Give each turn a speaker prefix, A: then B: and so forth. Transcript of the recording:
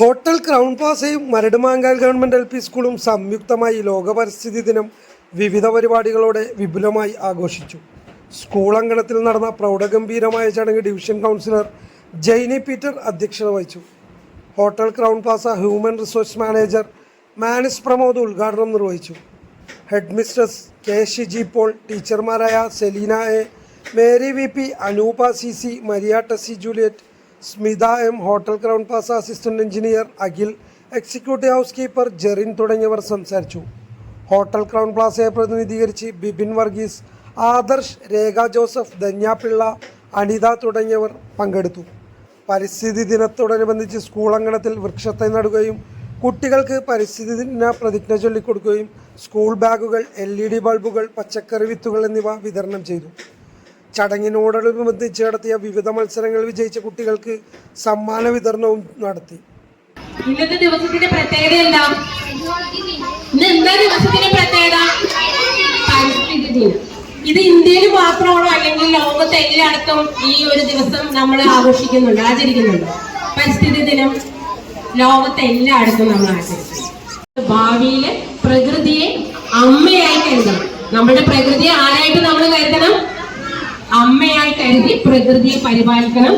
A: Hotel crown പ്ലാസയും മരടുമാങ്കാൽ government L P സ്കൂളും സംയുക്തമായി ലോക പരിസ്ഥിതി ദിനം വിവിധ പരിപാടികളോടെ വിപുലമായി ആഘോഷിച്ചു. സ്കൂൾ അങ്കണത്തിൽ നടന്ന പ്രൗഢഗംഭീരമായ ചടങ്ങ് ഡിവിഷൻ കൗൺസിലർ ജെയ്നി പീറ്റർ അധ്യക്ഷത വഹിച്ചു. Hotel Crowne Plaza human resource manager Manis Pramod ഉദ്ഘാടനം നിർവഹിച്ചു. Head mistress K Shiji Paul ടീച്ചർമാരായ Selina A Mary V P Anoopa C C Maria Tessy Juliet Smitha M hotel Crowne Plaza assistant engineer Akhil executive housekeeper Jerin തുടങ്ങിയവർ സംസാരിച്ചു. Hotel crown പ്ലാസയെ പ്രതിനിധീകരിച്ച് ബിബിൻ വർഗീസ് ആദർശ് രേഖ ജോസഫ് ധന്യാപിള്ള അനിത തുടങ്ങിയവർ പങ്കെടുത്തു. പരിസ്ഥിതി ദിനത്തോടനുബന്ധിച്ച് സ്കൂൾ അങ്കണത്തിൽ വൃക്ഷത്തൈ നടുകയും കുട്ടികൾക്ക് പരിസ്ഥിതി ദിന പ്രതിജ്ഞ ചൊല്ലിക്കൊടുക്കുകയും സ്കൂൾ ബാഗുകൾ എൽ ഇ ഡി ബൾബുകൾ പച്ചക്കറി വിത്തുകൾ എന്നിവ വിതരണം ചെയ്തു. ചടങ്ങിനോടനുബന്ധിച്ച് നടത്തിയ വിവിധ മത്സരങ്ങൾ വിജയിച്ച കുട്ടികൾക്ക് സമ്മാന വിതരണവും നടത്തി.
B: ഇന്നത്തെ ദിവസത്തിന്റെ പ്രത്യേകത എന്താ? എന്താ ദിവസത്തിന്റെ പ്രത്യേകത? പരിസ്ഥിതി ദിനം. ഇത് ഇന്ത്യയിൽ മാത്രമാണോ അല്ലെങ്കിൽ ലോകത്തെ എല്ലായിടത്തും ഈ ഒരു ദിവസം നമ്മൾ ആഘോഷിക്കുന്നുണ്ട് ആചരിക്കുന്നുണ്ട്? പരിസ്ഥിതി ദിനം ലോകത്തെ എല്ലായിടത്തും നമ്മൾ ആചരിക്കുന്നു. ഭാവിയിലെ പ്രകൃതിയെ അമ്മയായി കരുതണം. നമ്മുടെ പ്രകൃതിയെ ആരായിട്ട് നമ്മൾ കരുതണം? അമ്മയായി കരുതി പ്രകൃതിയെ പരിപാലിക്കണം.